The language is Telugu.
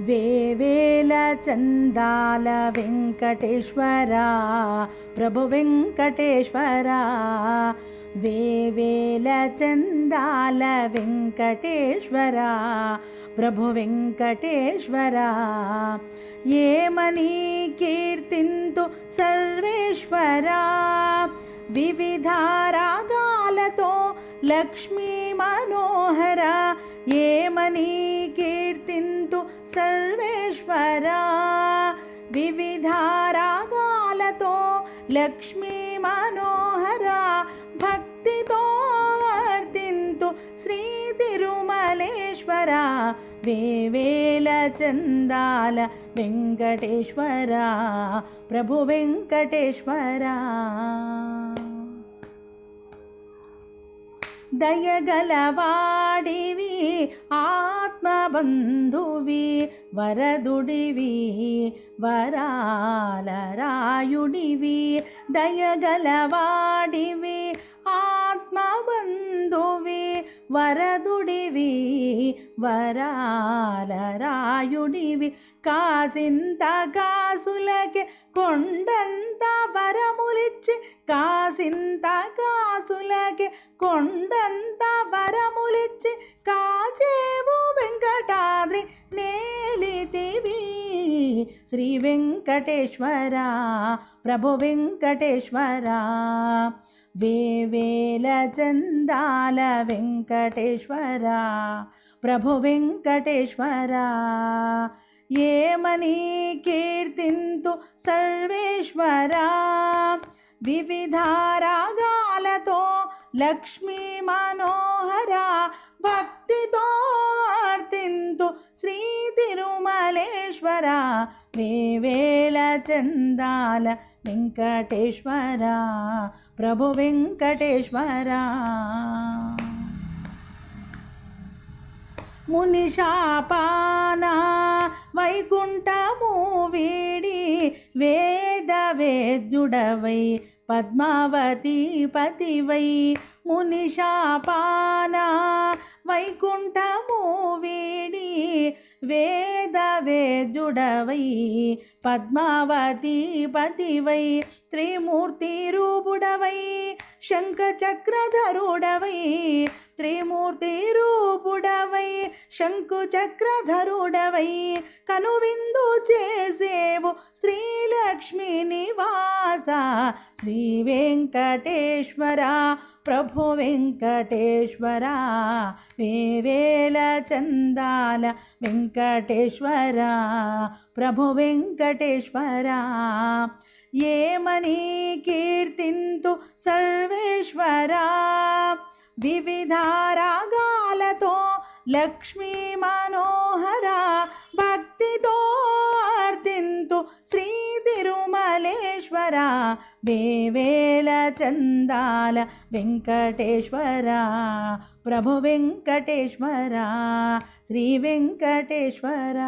వేవేల చందాల వెంకటేశ్వర ప్రభు వెంకటేశ్వర. వేవేల చందాల వెంకటేశ్వర ప్రభు వెంకటేశ్వర. ఏమని కీర్తింతు సర్వేశ్వరా? వివిధ రాగాలతో లక్ష్మీ మనోహర. ఏమని కీర్తింతు సర్వేశ్వరా. వివిధ రాగాలతో లక్ష్మీ మనోహరా భక్తితో అర్థింతు శ్రీ తిరుమలేశ్వర. వేవేల చందాల వెంకటేశ్వర ప్రభు వెంకటేశ్వరా. దయగలవాడివి ఆత్మబంధువి వరదుడివి వరాలరాయుడివి దయగలవాడివి ఆత్మబంధువి వరదుడివి వరాలరాయుడివి. కాసింత కాసులకే కొండంత వరములిచ్చి కాసింత కాసులకే కొండంత వరములిచ్చి కాచేవు వెంకటాద్రి నేలితివి. శ్రీ వెంకటేశ్వర ప్రభు వెంకటేశ్వర. వేవేల చందాల వెంకటేశ్వర ప్రభు వెంకటేశ్వర. ఏమని కీర్తింతు సర్వేశ్వరా? వివిధ రాగాలతో లక్ష్మీ మనోహర భక్తితో అర్థింతు శ్రీ తిరుమలేశ్వర వేవేళ చందాల వెంకటేశ్వర ప్రభు వెంకటేశ్వర. మునిషాపాన వైకుంఠము వీడి వేద వేద్యుడవై పద్మావతి పతివై మునిషాపాన వైకుంఠము వీడి వేద వేద్యుడవై పద్మావతి పతివై త్రిమూర్తి రూపుడవై శంఖ చక్రధరుడవై త్రిమూర్తి రూపుడవై శంకు చక్రధరుడవై కనువిందు చేసేవు శ్రీలక్ష్మి నివాస. శ్రీ వెంకటేశ్వర ప్రభు వెంకటేశ్వర వేవేల చందాల వెంకటేశ్వర ప్రభు వెంకటేశ్వర. ఏమని కీర్తింతు సర్వేశ్వరా? వివిధ రాగాలతో లక్ష్మీ మనోహర భక్తితో అర్థింతు శ్రీ తిరుమలేశ్వర. వేవేల చందాల వెంకటేశ్వర ప్రభు వెంకటేశ్వర శ్రీ వెంకటేశ్వర.